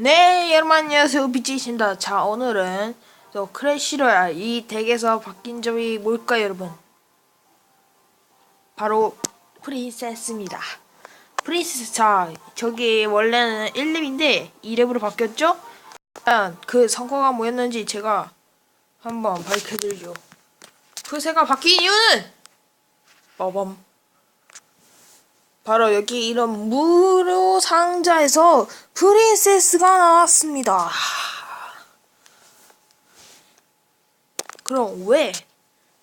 네, 여러분 안녕하세요. 비치입니다. 자, 오늘은 저 크래시로얄 이 덱에서 바뀐 점이 뭘까요, 여러분? 바로 프린세스입니다. 프린세스, 자, 저기 원래는 1렙인데 2렙으로 바뀌었죠? 일단 그 성과가 뭐였는지 제가 한번 밝혀드리죠. 프세가 바뀐 이유는 빠밤. 바로 여기 이런 무료 상자에서 프린세스가 나왔습니다. 그럼 왜?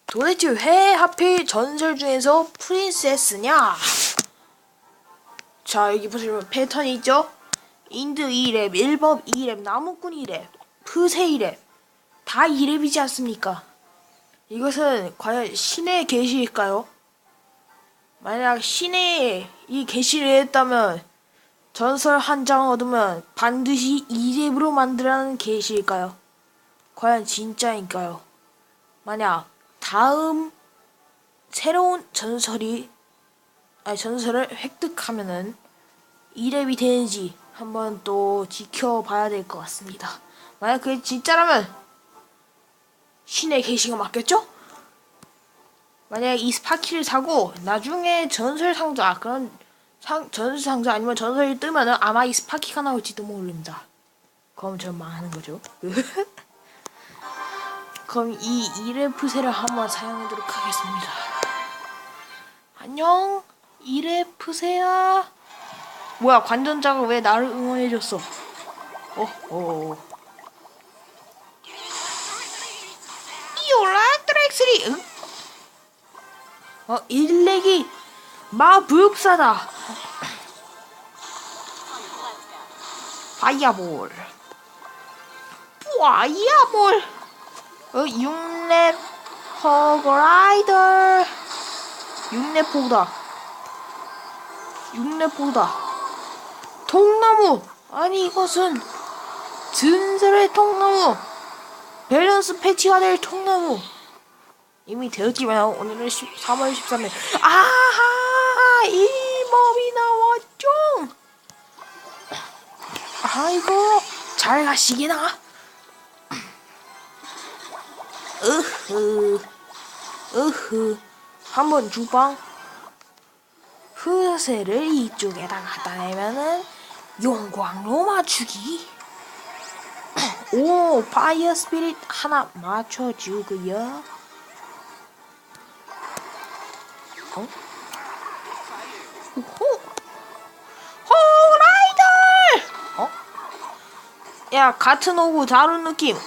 도대체 왜 하필 전설 중에서 프린세스냐? 자, 여기 보시면 패턴이 있죠? 인드 2랩, 1법 2랩, 나무꾼 2랩, 프세 2랩. 다 2랩이지 않습니까? 이것은 과연 신의 계시일까요? 만약 신의 이 계시를 했다면 전설 한 장 얻으면 반드시 2렙으로 만들라는 계시일까요? 과연 진짜일까요? 만약 다음 새로운 전설이 아니 전설을 획득하면은 2렙이 되는지 한번 또 지켜봐야 될 것 같습니다. 만약 그게 진짜라면 신의 계시가 맡겼죠? 만약에 이 스파키를 사고 나중에 전설 상자 그런 상, 전설 상자 아니면 전설이 뜨면은 아마 이 스파키가 나올지도 모릅니다. 그럼 전 망하는 거죠. 그럼 이 이레프세를 한번 사용하도록 하겠습니다. 안녕 이레프세야. 뭐야 관전자가 왜 나를 응원해줬어? 어, 어. 이올라트렉스리 응? 어, 일렉이 마불육사다. 파이어볼. 파이어볼. 어, 6렙 허그라이더. 6렙 보다. 6렙 보다. 통나무. 아니 이것은 전설의 통나무. 밸런스 패치가 될 통나무. 이미 되었지만 오늘은 10, 3월 13일. 아하 일법이 나왔죠? 아이고 잘 가시기나. 으흐 으흐. 한번 주방. 흐세를 이쪽에다 갖다 내면은 용광로 맞추기. 오 파이어 스피릿 하나 맞춰주고요 어? 호! 호라이더! 어? 야, 같은 오구 다른 느낌.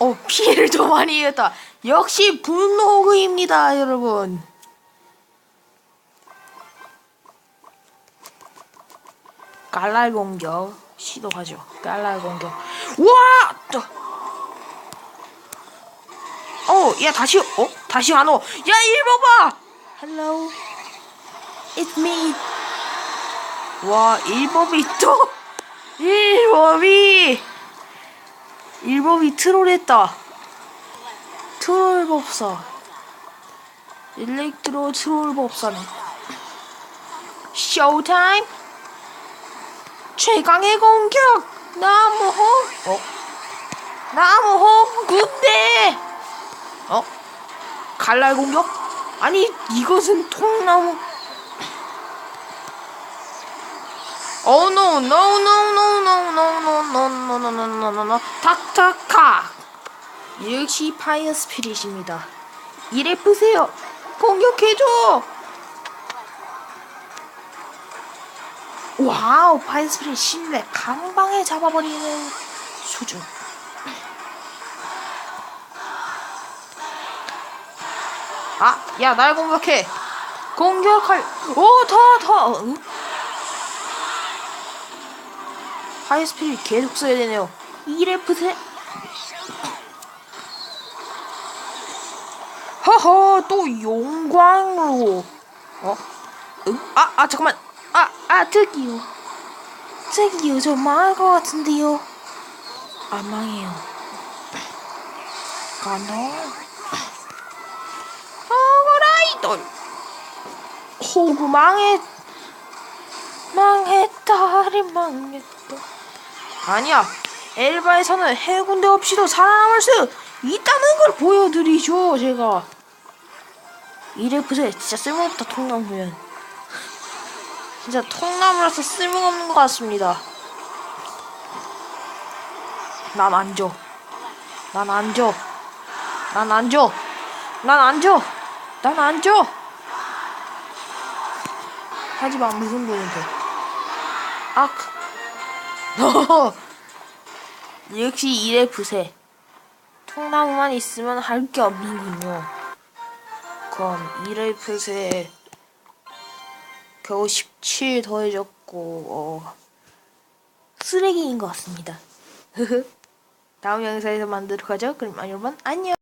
어, 피해를 더 많이 입었다. 역시 분노호그입니다, 여러분. 깔랄 공격 시도하죠. 깔랄 공격. 와! 또. 어, 야 다시 어? 다시 안 오. 야, 읽어봐. Hello. It's me. 와, 일법이 또 일법이 일법이 트롤했다. 트롤 법사. 일렉트로 트롤 법사네. 쇼타임. 최강의 공격. 나무호. 어? 나무호 군대. 어? 갈랄 공격? 아니 이것은 통나무. Oh no no no no no no no no no no no no no no 탁탁카 역시 파이어 스피릿입니다. 이래 보세요. 공격해줘. 와우 파이어 스피릿 신뢰 강방에 잡아버리는 수준. 아, 야, 날 공격해. 공격할. 오, 더, 더. 응? 하이스피릿 계속 써야 되네요. 2레프세. 허허, 또 용광로. 어? 응? 아, 아, 잠깐만. 아, 아, 저기요. 저기요, 저 망할 것 같은데요. 안 망해요. 가노. 허라이돌 호구 망했 망했다리 망했다 아니야 엘바에서는 해군대 없이도 살아남을 수 있다는 걸 보여드리죠 제가 이레프세 진짜 쓸모없다 통나무면 진짜 통나무라서 쓸모없는 것 같습니다 난 안 줘. 난 안 줘. 난 안 줘. 난 안 줘. 난 안 줘. 하지만 무슨 돈인데. 악. 너. 역시 이래 부세. 통나무만 있으면 할 게 없는군요. 그럼 이래 부세. 겨우 17 더해졌고 어, 쓰레기인 것 같습니다. 다음 영상에서 만나도록 하죠. 그럼 여러분 안녕.